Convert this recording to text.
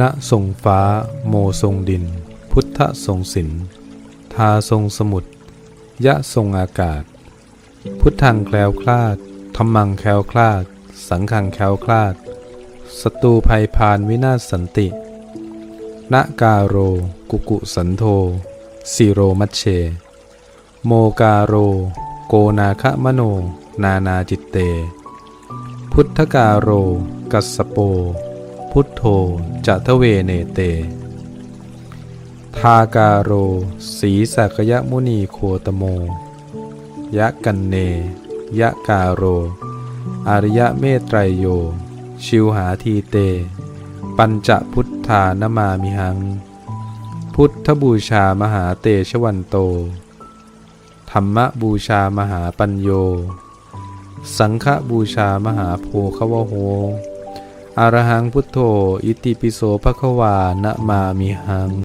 ณทรงฟ้า โมทรงดิน พุทธทรงศิลทาทรงสมุทรยะทรงอากาศ พุทธังแคล้วคลาดธรรมังแคล้วคลาด สังฆังแคล้วคลาดศัตรูภัยพานวินาศสันติณกาโร กุกุสันโธสิโรมัชเช โมกาโร โกนาคะมโน นานาจิตเต พุทธกาโร กัสสโป พุทโธจะทเวเนเต ทากาโร สีสักยมุนีโคตโม ยะกันเน ยะกาโร อริยะเมตไตรโย ชิวหาทีเต ปัญจพุทธานมามิหัง พุทธบูชามหาเตชวันโต ธรรมบูชามหาปัญโย สังฆบูชามหาโพควโห อรหังพุทโธ อิติปิโสภควานะมามิหัง